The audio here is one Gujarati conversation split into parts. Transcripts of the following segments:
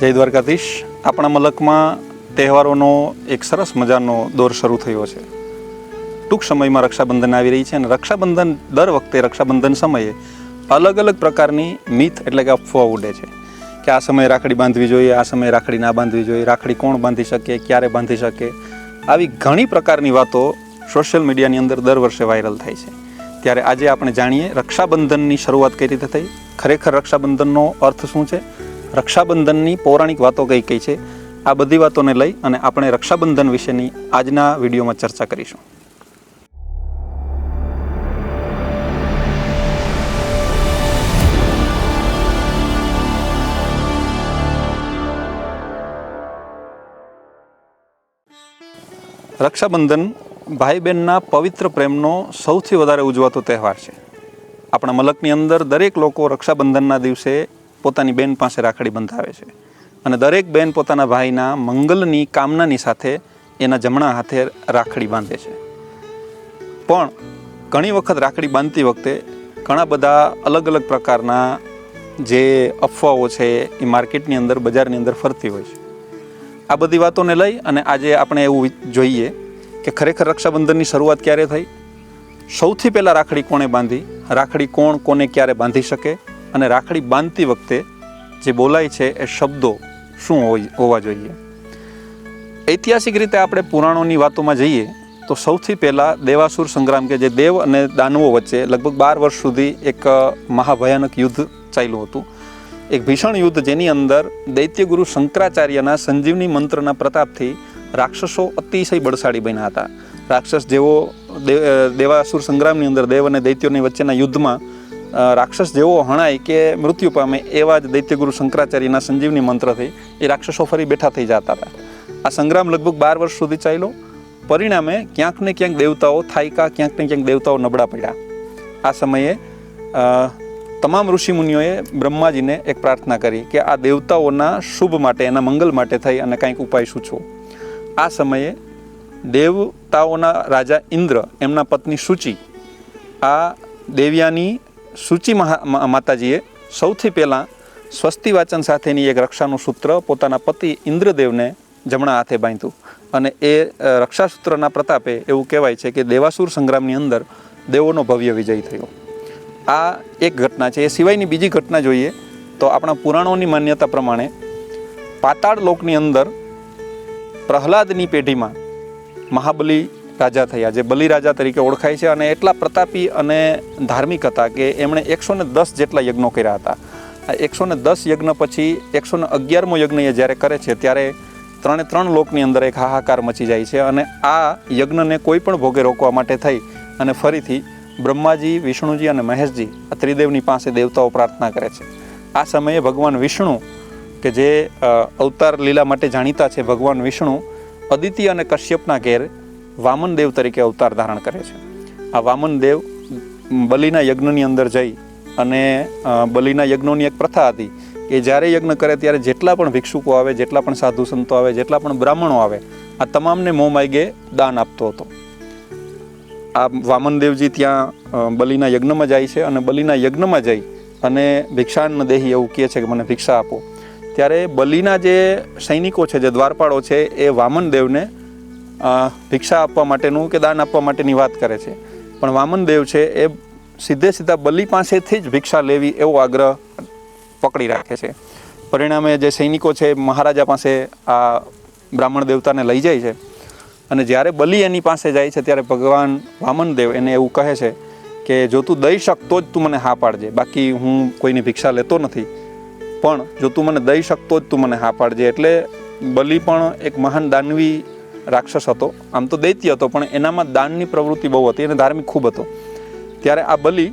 જય દ્વારકાધીશ. આપણા મલકમાં તહેવારોનો એક સરસ મજાનો દોર શરૂ થયો છે. ટૂંક સમયમાં રક્ષાબંધન આવી રહી છે અને રક્ષાબંધન દર વખતે રક્ષાબંધન સમયે અલગ અલગ પ્રકારની મિથ એટલે કે અફવા ઉડે છે. કે આ સમયે રાખડી બાંધવી જોઈએ, આ સમયે રાખડી ના બાંધવી જોઈએ, રાખડી કોણ બાંધી શકે, ક્યારે બાંધી શકે? આવી ઘણી પ્રકારની વાતો સોશિયલ મીડિયાની અંદર દર વર્ષે વાયરલ થાય છે. ત્યારે આજે આપણે જાણીએ રક્ષાબંધનની શરૂઆત કઈ રીતે થઈ? ખરેખર રક્ષાબંધનનો અર્થ શું છે? રક્ષાબંધનની પૌરાણિક વાતો કઈ કઈ છે? આ બધી વાતોને લઈ અને આપણે રક્ષાબંધન વિશેની આજના વિડીયોમાં ચર્ચા કરીશું. રક્ષાબંધન ભાઈ બહેનના પવિત્ર પ્રેમનો સૌથી વધારે ઉજવાતો તહેવાર છે. આપણા મલકની અંદર દરેક લોકો રક્ષાબંધનના દિવસે પોતાની બેન પાસે રાખડી બંધાવે છે. અને દરેક બેન પોતાના ભાઈના મંગલની કામનાની સાથે એના જમણા હાથે રાખડી બાંધે છે. પણ ઘણી વખત રાખડી બાંધતી વખતે ઘણા બધા અલગ અલગ પ્રકારના જે અફવાઓ છે એ માર્કેટની અંદર, બજારની અંદર ફરતી હોય છે. આ બધી વાતોને લઈ અને આજે આપણે એવું જોઈએ કે ખરેખર રક્ષાબંધનની શરૂઆત ક્યારે થઈ? સૌથી પહેલાં રાખડી કોણે બાંધી? રાખડી કોણ, કોને ક્યારે બાંધી શકે? અને રાખડી બાંધતી વખતે જે બોલાય છે એ શબ્દો શું હોવા જોઈએ. ઐતિહાસિક રીતે આપણે પુરાણોની વાતોમાં જઈએ, તો સૌથી પહેલાં દેવાસુર સંગ્રામ કે જે દેવ અને દાનવો વચ્ચે લગભગ બાર વર્ષ સુધી એક મહાભયાનક યુદ્ધ ચાલ્યું હતું. એક ભીષણ યુદ્ધ જેની અંદર દૈત્યગુરુ શંકરાચાર્યના સંજીવની મંત્રના પ્રતાપથી રાક્ષસો અતિશય બળશાળી બન્યા હતા. રાક્ષસ જેવો દે- દેવાસુર સંગ્રામની અંદર દેવ અને દૈત્યોની વચ્ચેના યુદ્ધમાં રાક્ષસ જેવો હણાય કે મૃત્યુ પામે એવા જ દૈત્યગુરુ શંકરાચાર્યના સંજીવની મંત્રથી એ રાક્ષસો ફરી બેઠા થઈ જતા હતા. આ સંગ્રામ લગભગ બાર વર્ષ સુધી ચાલ્યો. પરિણામે ક્યાંક ને ક્યાંક દેવતાઓ થાયકા, ક્યાંક ને ક્યાંક દેવતાઓ નબળા પડ્યા. આ સમયે તમામ ઋષિમુનિઓએ બ્રહ્માજીને એક પ્રાર્થના કરી કે આ દેવતાઓના શુભ માટે, એના મંગલ માટે થઈ અને કાંઈક ઉપાય સૂચવો. આ સમયે દેવતાઓના રાજા ઇન્દ્ર, એમના પત્ની સૂચિ, આ દેવ્યાની સૂચિ માતાજીએ સૌથી પહેલાં સ્વસ્તિ વાચન સાથેની એક રક્ષાનું સૂત્ર પોતાના પતિ ઇન્દ્રદેવને જમણા હાથે બાંધ્યું. અને એ રક્ષાસૂત્રના પ્રતાપે એવું કહેવાય છે કે દેવાસુર સંગ્રામની અંદર દેવોનો ભવ્ય વિજય થયો. આ એક ઘટના છે. એ સિવાયની બીજી ઘટના જોઈએ તો આપણા પુરાણોની માન્યતા પ્રમાણે પાતાળ લોકની અંદર પ્રહલાદની પેઢીમાં મહાબલી રાજા થયા, જે બલિરાજા તરીકે ઓળખાય છે અને એટલા પ્રતાપી અને ધાર્મિક હતા કે એમણે એકસો ને દસ જેટલા યજ્ઞો કર્યા હતા. આ એકસો ને દસ યજ્ઞ પછી એકસો ને અગિયારમો યજ્ઞ એ જ્યારે કરે છે, ત્યારે ત્રણે ત્રણ લોકની અંદર એક હાહાકાર મચી જાય છે અને આ યજ્ઞને કોઈ પણ ભોગે રોકવા માટે થઈ અને ફરીથી બ્રહ્માજી, વિષ્ણુજી અને મહેશજી આ ત્રિદેવની પાસે દેવતાઓ પ્રાર્થના કરે છે. આ સમયે ભગવાન વિષ્ણુ, કે જે અવતાર લીલા માટે જાણીતા છે, ભગવાન વિષ્ણુ, અદિતિ અને કશ્યપના ઘેર વામન દેવ તરીકે અવતાર ધારણ કરે છે. આ વામન દેવ બલિના યજ્ઞની અંદર જઈ અને બલિના યજ્ઞોની એક પ્રથા હતી કે જ્યારે યજ્ઞ કરે ત્યારે જેટલા પણ ભિક્ષુકો આવે, જેટલા પણ સાધુ સંતો આવે, જેટલા પણ બ્રાહ્મણો આવે, આ તમામને મોં માગે દાન આપતો હતો. આ વામનદેવજી ત્યાં બલિના યજ્ઞમાં જાય છે અને બલિના યજ્ઞમાં જઈ અને ભિક્ષાન્ન દેહી એવું કહે છે કે મને ભિક્ષા આપો. ત્યારે બલિના જે સૈનિકો છે, જે દ્વારપાળો છે, એ વામનદેવને ભિક્ષા આપવા માટેનું કે દાન આપવા માટેની વાત કરે છે. પણ વામનદેવ છે એ સીધે સીધા બલિ પાસેથી જ ભિક્ષા લેવી એવો આગ્રહ પકડી રાખે છે. પરિણામે જે સૈનિકો છે મહારાજા પાસે આ બ્રાહ્મણ દેવતાને લઈ જાય છે. અને જ્યારે બલિ એની પાસે જાય છે ત્યારે ભગવાન વામનદેવ એને એવું કહે છે કે જો તું દઈ શકતો જ તું મને હા પાડજે. બાકી હું કોઈની ભિક્ષા લેતો નથી. પણ જો તું મને દઈ શકતો જ તું મને હા પાડજે. એટલે બલિ પણ એક મહાન દાનવી રાક્ષસ હતો. આમ તો દૈત્ય હતો, પણ એનામાં દાનની પ્રવૃત્તિ બહુ હતી અને ધાર્મિક ખૂબ હતો. ત્યારે આ બલિ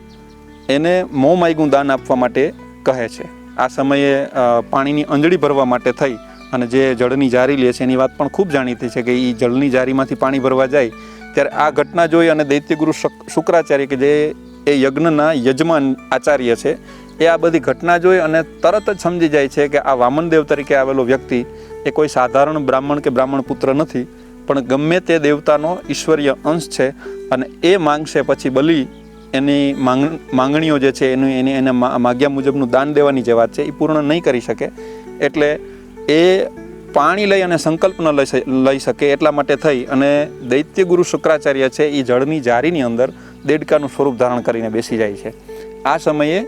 એને મોં માયગું દાન આપવા માટે કહે છે. આ સમયે પાણીની અંજળી ભરવા માટે થઈ અને જે જળની જારી લે છે એની વાત પણ ખૂબ જાણીતી છે કે એ જળની જારીમાંથી પાણી ભરવા જાય. ત્યારે આ ઘટના જોઈ અને દૈત્યગુરુ શક- શુક્રાચાર્ય કે જે એ યજ્ઞના યજમાન આચાર્ય છે, એ આ બધી ઘટના જોઈ અને તરત જ સમજી જાય છે કે આ વામનદેવ તરીકે આવેલો વ્યક્તિ એ કોઈ સાધારણ બ્રાહ્મણ કે બ્રાહ્મણ પુત્ર નથી. પણ ગમે તે દેવતાનો ઈશ્વરીય અંશ છે અને એ માંગશે પછી બલિ એની માંગ, માંગણીઓ જે છે એનું એની, એને માગ્યા મુજબનું દાન દેવાની જે વાત છે એ પૂર્ણ નહીં કરી શકે. એટલે એ પાણી લઈ અને સંકલ્પ ન લઈ લઈ શકે એટલા માટે થઈ અને દૈત્ય ગુરુ શુક્રાચાર્ય છે એ જળની જારીની અંદર દેડકાનું સ્વરૂપ ધારણ કરીને બેસી જાય છે. આ સમયે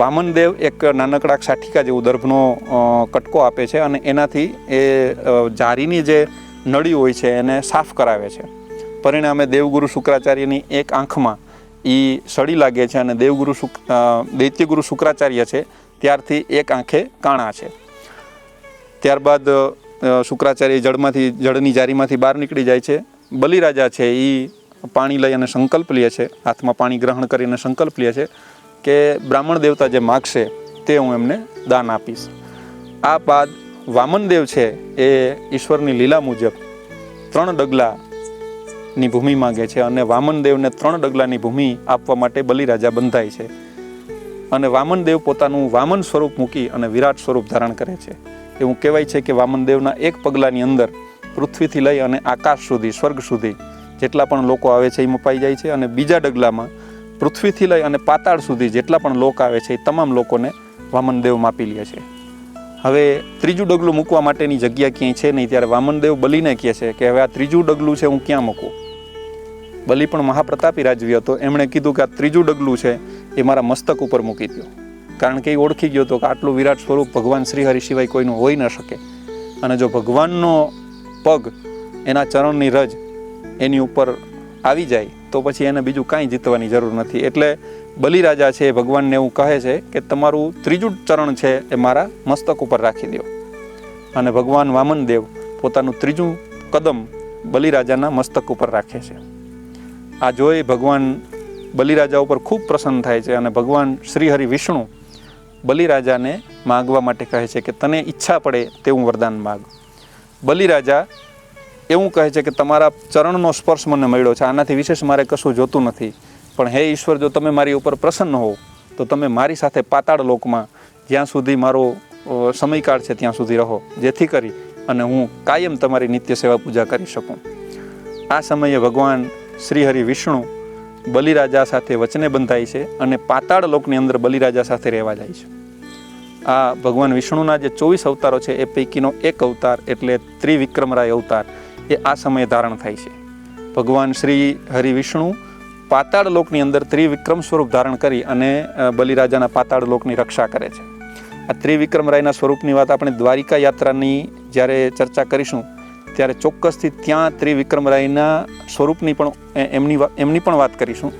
વામનદેવ એક નાનકડા સાઠિકા જેવું દર્ભનો કટકો આપે છે અને એનાથી એ જારીની જે નળી હોય છે એને સાફ કરાવે છે. પરિણામે દેવગુરુ શુક્રાચાર્યની એક આંખમાં એ સળી લાગે છે અને દેવગુરુ શુક દૈત્યગુરુ શુક્રાચાર્ય છે, ત્યારથી એક આંખે કાણા છે. ત્યારબાદ શુક્રાચાર્ય જળમાંથી, જળની જારીમાંથી બહાર નીકળી જાય છે. બલિરાજા છે એ પાણી લઈ અને સંકલ્પ લે છે, હાથમાં પાણી ગ્રહણ કરીને સંકલ્પ લે છે કે બ્રાહ્મણ દેવતા જે માગશે તે હું એમને દાન આપીશ. આ બાદ વામનદેવ છે એ ઈશ્વરની લીલા મુજબ ત્રણ ડગલાની ભૂમિ માગે છે અને વામનદેવને ત્રણ ડગલાની ભૂમિ આપવા માટે બલિરાજા બંધાય છે. અને વામનદેવ પોતાનું વામન સ્વરૂપ મૂકી અને વિરાટ સ્વરૂપ ધારણ કરે છે. એવું કહેવાય છે કે વામનદેવના એક પગલાની અંદર પૃથ્વીથી લઈ અને આકાશ સુધી, સ્વર્ગ સુધી જેટલા પણ લોકો આવે છે એ મપાઈ જાય છે અને બીજા ડગલામાં પૃથ્વીથી લઈ અને પાતાળ સુધી જેટલા પણ લોક આવે છે, એ તમામ લોકોને વામનદેવ માપી લે છે. હવે ત્રીજું ડગલું મૂકવા માટેની જગ્યા ક્યાંય છે નહીં, ત્યારે વામનદેવ બલીને કહે છે કે હવે આ ત્રીજું ડગલું છે, હું ક્યાં મૂકું? બલિ પણ મહાપ્રતાપી રાજવી હતો. એમણે કીધું કે આ ત્રીજું ડગલું છે, એ મારા મસ્તક ઉપર મૂકી દો કારણ કે એ ઓળખી ગયો હતો કે આટલું વિરાટ સ્વરૂપ ભગવાન શ્રીહરિ સિવાય કોઈનું હોઈ ન શકે. અને જો ભગવાનનો પગ એના ચરણની રજ એની ઉપર આવી જાય, તો પછી એને બીજું કાંઈ જીતવાની જરૂર નથી. એટલે બલિરાજા છે ભગવાનને એવું કહે છે કે તમારું ત્રીજું ચરણ છે એ મારા મસ્તક ઉપર રાખી દો. અને ભગવાન વામનદેવ પોતાનું ત્રીજું કદમ બલિરાજાના મસ્તક ઉપર રાખે છે. આ જોઈ ભગવાન બલિરાજા ઉપર ખૂબ પ્રસન્ન થાય છે અને ભગવાન શ્રીહરિ વિષ્ણુ બલિરાજાને માગવા માટે કહે છે કે તને ઈચ્છા પડે તેવું વરદાન માગ. બલિરાજા એવું કહે છે કે તમારા ચરણનો સ્પર્શ મને મળ્યો છે, આનાથી વિશેષ મારે કશું જોતું નથી. પણ હે ઈશ્વર, જો તમે મારી ઉપર પ્રસન્ન હો તો તમે મારી સાથે પાતાળ લોકમાં જ્યાં સુધી મારો સમયકાળ છે ત્યાં સુધી રહો, જેથી કરી અને હું કાયમ તમારી નિત્ય સેવા પૂજા કરી શકું. આ સમયે ભગવાન શ્રીહરિ વિષ્ણુ બલિરાજા સાથે વચને બંધાય છે અને પાતાળ લોકની અંદર બલિરાજા સાથે રહેવા જાય છે. આ ભગવાન વિષ્ણુના જે ચોવીસ અવતારો છે, એ પૈકીનો એક અવતાર એટલે ત્રિવિક્રમરાય અવતાર, એ આ સમયે ધારણ થાય છે. ભગવાન શ્રી હરિ વિષ્ણુ પાતાળ લોકની અંદર ત્રિવિક્રમ સ્વરૂપ ધારણ કરી અને બલિરાજાના પાતાળ લોકની રક્ષા કરે છે. આ ત્રિવિક્રમરાયના સ્વરૂપની વાત આપણે દ્વારિકા યાત્રાની જ્યારે ચર્ચા કરીશું, ત્યારે ચોક્કસથી ત્યાં ત્રિવિક્રમરાયના સ્વરૂપની પણ એમની એમની પણ વાત કરીશું.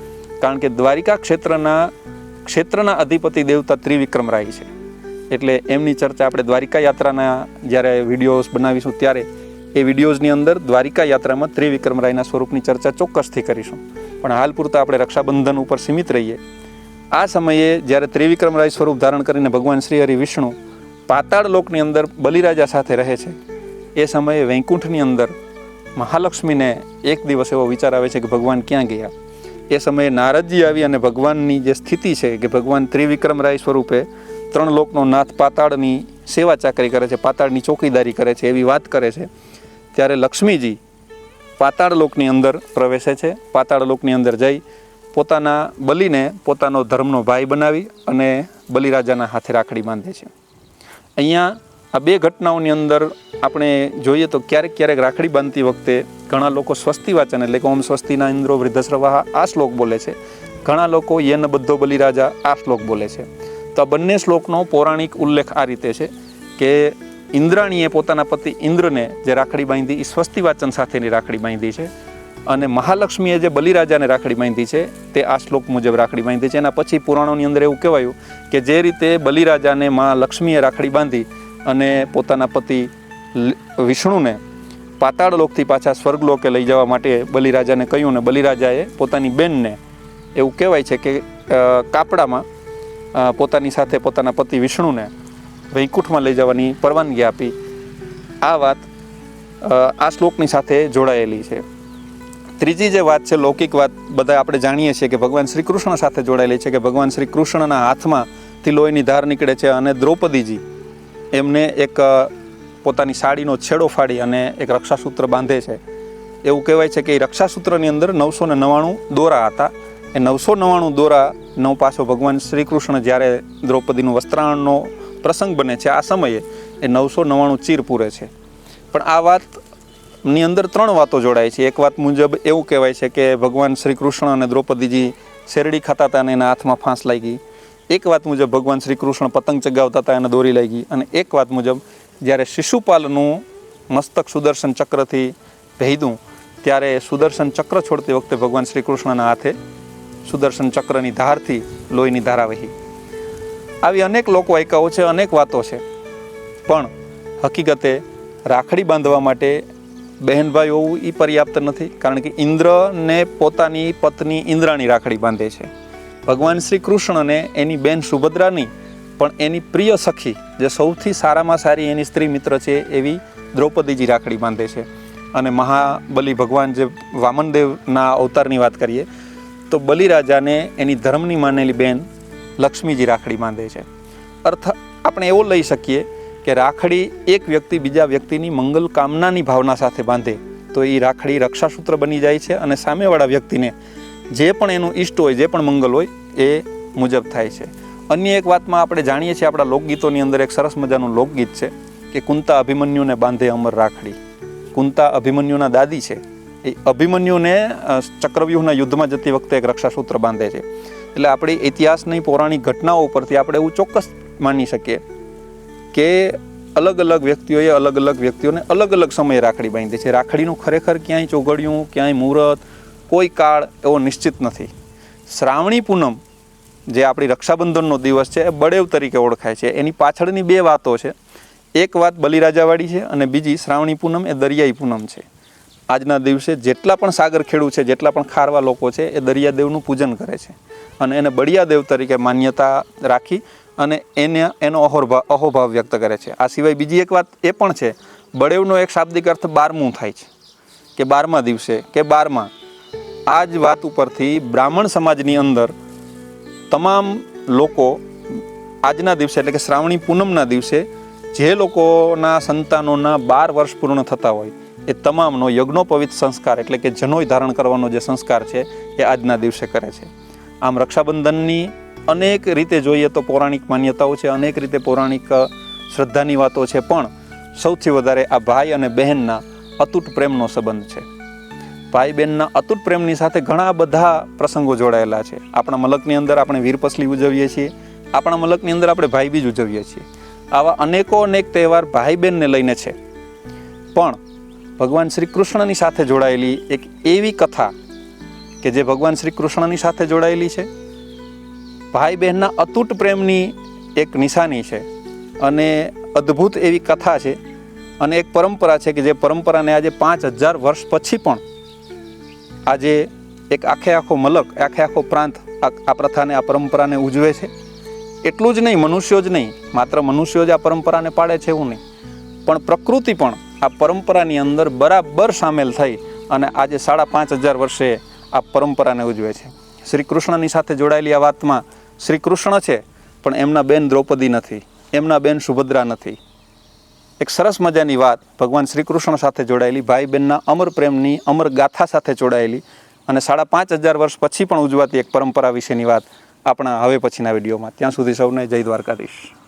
કારણ કે દ્વારિકા ક્ષેત્રના ક્ષેત્રના અધિપતિ દેવતા ત્રિવિક્રમરાય છે. એટલે એમની ચર્ચા આપણે દ્વારિકા યાત્રાના જ્યારે વિડીયોઝ બનાવીશું ત્યારે એ વિડીયોઝની અંદર દ્વારિકા યાત્રામાં ત્રિવિક્રમરાયના સ્વરૂપની ચર્ચા ચોક્કસથી કરીશું. પણ હાલ પૂરતા આપણે રક્ષાબંધન ઉપર સીમિત રહીએ. આ સમયે જ્યારે ત્રિવિક્રમરાય સ્વરૂપ ધારણ કરીને ભગવાન શ્રી હરિ વિષ્ણુ પાતાળ લોકની અંદર બલિરાજા સાથે રહે છે, એ સમયે વૈકુંઠની અંદર મહાલક્ષ્મીને એક દિવસ એવો વિચાર આવે છે કે ભગવાન ક્યાં ગયા? એ સમયે નારદજી આવી અને ભગવાનની જે સ્થિતિ છે કે ભગવાન ત્રિવિક્રમરાય સ્વરૂપે ત્રણ લોકનો નાથ પાતાળની સેવા ચાકરી કરે છે, પાતાળની ચોકીદારી કરે છે એવી વાત કરે છે ત્યારે લક્ષ્મીજી પાતાળ લોકની અંદર પ્રવેશે છે. પાતાળ લોકની અંદર જઈ પોતાના બલિને પોતાનો ધર્મનો ભાઈ બનાવી અને બલિરાજાના હાથે રાખડી બાંધે છે. અહીંયા આ બે ઘટનાઓની અંદર આપણે જોઈએ તો ક્યારેક ક્યારેક રાખડી બાંધતી વખતે ઘણા લોકો સ્વસ્તિ વાચન એટલે કે ઓમ સ્વસ્તિના ઇન્દ્રો વૃદ્ધસ્રવાહ આ શ્લોક બોલે છે. ઘણા લોકો યન બધો બલિરાજા આ શ્લોક બોલે છે. તો આ બંને શ્લોકનો પૌરાણિક ઉલ્લેખ આ રીતે છે કે ઇન્દ્રાણીએ પોતાના પતિ ઇન્દ્રને જે રાખડી બાંધી એ સ્વસ્તિ વાચન સાથેની રાખડી બાંધી છે. અને મહાલક્ષ્મીએ જે બલિરાજાને રાખડી બાંધી છે, તે આ શ્લોક મુજબ રાખડી બાંધી છે. એના પછી પુરાણોની અંદર એવું કહેવાયું કે જે રીતે બલિરાજાને મા લક્ષ્મીએ રાખડી બાંધી અને પોતાના પતિ વિષ્ણુને પાતાળ લોકથી પાછા સ્વર્ગલોકે લઈ જવા માટે બલિરાજાને કહ્યું ને બલિરાજાએ પોતાની બેનને એવું કહેવાય છે કે કાપડામાં પોતાની સાથે પોતાના પતિ વિષ્ણુને વૈકુંઠમાં લઈ જવાની પરવાનગી આપી. આ વાત આ શ્લોકની સાથે જોડાયેલી છે. ત્રીજી જે વાત છે, લૌકિક વાત, બધા આપણે જાણીએ છીએ કે ભગવાન શ્રી કૃષ્ણ સાથે જોડાયેલી છે કે ભગવાન શ્રી કૃષ્ણના હાથમાંથી લોહીની ધાર નીકળે છે અને દ્રૌપદીજી એમને એક પોતાની સાડીનો છેડો ફાડી અને એક રક્ષાસૂત્ર બાંધે છે. એવું કહેવાય છે કે એ રક્ષાસૂત્રની અંદર નવસો ને નવ્વાણું દોરા હતા. એ નવસો નવ્વાણું દોરા નવ પાછો ભગવાન શ્રી કૃષ્ણ જ્યારે દ્રૌપદીનું વસ્ત્રાણનો પ્રસંગ બને છે. આ સમયે એ નવસો નવ્વાણું ચીર પૂરે છે. પણ આ વાતની અંદર ત્રણ વાતો જોડાય છે. એક વાત મુજબ એવું કહેવાય છે કે ભગવાન શ્રી કૃષ્ણ અને દ્રૌપદીજી શેરડી ખાતા હતા અને એના હાથમાં ફાંસ લાગી. એક વાત મુજબ ભગવાન શ્રી કૃષ્ણ પતંગ ચગાવતા હતા એને દોરી લાગી. અને એક વાત મુજબ જ્યારે શિશુપાલનું મસ્તક સુદર્શન ચક્રથી ભેદું ત્યારે સુદર્શન ચક્ર છોડતી વખતે ભગવાન શ્રી કૃષ્ણના હાથે સુદર્શન ચક્રની ધારથી લોહીની ધારા વહી. આવી અનેક લોકવાયકાઓ છે, અનેક વાતો છે. પણ હકીકતે રાખડી બાંધવા માટે બહેનભાઈ હોવું એ પર્યાપ્ત નથી, કારણ કે ઇન્દ્રને પોતાની પત્ની ઇન્દ્રાણી રાખડી બાંધે છે. ભગવાન શ્રી કૃષ્ણને એની બહેન સુભદ્રાની, પણ એની પ્રિય સખી, જે સૌથી સારામાં સારી એની સ્ત્રી મિત્ર છે, એવી દ્રૌપદીજી રાખડી બાંધે છે. અને મહાબલી ભગવાન જે વામનદેવના અવતારની વાત કરીએ, તો બલિરાજાને એની ધર્મની માનેલી બેન લક્ષ્મીજી રાખડી બાંધે છે. અર્થ આપણે એવો લઈ શકીએ કે રાખડી એક વ્યક્તિ બીજા વ્યક્તિની મંગલ કામનાની ભાવના સાથે બાંધે, તો એ રાખડી રક્ષાસૂત્ર બની જાય છે અને સામેવાળા વ્યક્તિને જે પણ એનું ઈષ્ટ હોય, જે પણ મંગલ હોય, એ મુજબ થાય છે. અન્ય એક વાતમાં આપણે જાણીએ છીએ, આપણા લોકગીતોની અંદર એક સરસ મજાનું લોકગીત છે કે કુંતા અભિમન્યુને બાંધે અમર રાખડી. કુંતા અભિમન્યુના દાદી છે. એ અભિમન્યુને ચક્રવ્યુહના યુદ્ધમાં જતી વખતે એક રક્ષાસૂત્ર બાંધે છે. એટલે આપણી ઇતિહાસની પૌરાણિક ઘટનાઓ ઉપરથી આપણે એવું ચોક્કસ માની શકીએ કે અલગ અલગ વ્યક્તિઓએ અલગ અલગ વ્યક્તિઓને અલગ અલગ સમયે રાખડી બાંધી છે. રાખડીનું ખરેખર ક્યાંય ચોઘડિયું, ક્યાંય મુહૂર્ત, કોઈ કાળ એવો નિશ્ચિત નથી. શ્રાવણી પૂનમ, જે આપણી રક્ષાબંધનનો દિવસ છે, એ બળેવ તરીકે ઓળખાય છે. એની પાછળની બે વાતો છે. એક વાત બલિરાજાવાળી છે અને બીજી શ્રાવણી પૂનમ એ દરિયાઈ પૂનમ છે. આજના દિવસે જેટલા પણ સાગર ખેડૂ છે, જેટલા પણ ખારવા લોકો છે, એ દરિયાદેવનું પૂજન કરે છે. અને એને બળિયાદેવ તરીકે માન્યતા રાખી અને એને, એનો અહોરભાવ અહોભાવ વ્યક્ત કરે છે. આ સિવાય બીજી એક વાત એ પણ છે, બળેવનો એક શાબ્દિક અર્થ બારમું થાય છે, કે બારમા દિવસે, કે બારમા. આ જ વાત ઉપરથી બ્રાહ્મણ સમાજની અંદર તમામ લોકો આજના દિવસે, એટલે કે શ્રાવણી પૂનમના દિવસે, જે લોકોના સંતાનોના બાર વર્ષ પૂર્ણ થતા હોય એ તમામનો યજ્ઞોપવિત સંસ્કાર એટલે કે જનોય ધારણ કરવાનો જે સંસ્કાર છે, એ આજના દિવસે કરે છે. આમ રક્ષાબંધનની અનેક રીતે જોઈએ તો પૌરાણિક માન્યતાઓ છે, અનેક રીતે પૌરાણિક શ્રદ્ધાની વાતો છે, પણ સૌથી વધારે આ ભાઈ અને બહેનના અતૂટ પ્રેમનો સંબંધ છે. ભાઈ બહેનના અતૂટ પ્રેમની સાથે ઘણા બધા પ્રસંગો જોડાયેલા છે. આપણા મલકની અંદર આપણે વીરપસલી ઉજવીએ છીએ, આપણા મલકની અંદર આપણે ભાઈ બીજ ઉજવીએ છીએ. આવા અનેકો અનેક તહેવાર ભાઈ બહેનને લઈને છે. પણ ભગવાન શ્રી કૃષ્ણની સાથે જોડાયેલી એક એવી કથા કે જે ભગવાન શ્રી કૃષ્ણની સાથે જોડાયેલી છે. ભાઈ બહેનના અતૂટ પ્રેમની એક નિશાની છે અને અદ્ભુત એવી કથા છે અને એક પરંપરા છે કે જે પરંપરાને આજે પાંચ હજાર વર્ષ પછી પણ આજે એક આખે આખો મલક, આખે આખો પ્રાંત આ પ્રથાને, આ પરંપરાને ઉજવે છે. એટલું જ નહીં, મનુષ્યો જ નહીં, માત્ર મનુષ્યો જ આ પરંપરાને પાડે છે એવું નહીં. પણ પ્રકૃતિ પણ આ પરંપરાની અંદર બરાબર સામેલ થઈ અને આજે સાડા પાંચ હજાર વર્ષે આ પરંપરાને ઉજવે છે. શ્રી કૃષ્ણની સાથે જોડાયેલી આ વાતમાં શ્રી કૃષ્ણ છે, પણ એમના બેન દ્રૌપદી નથી, એમના બેન સુભદ્રા નથી. એક સરસ મજાની વાત ભગવાન શ્રી કૃષ્ણ સાથે જોડાયેલી, ભાઈ બહેનના અમર પ્રેમની અમર ગાથા સાથે જોડાયેલી અને સાડા પાંચ હજાર વર્ષ પછી પણ ઉજવાતી એક પરંપરા વિશેની વાત આપણા હવે પછીના વિડીયોમાં. ત્યાં સુધી સૌને જય દ્વારકાધીશ.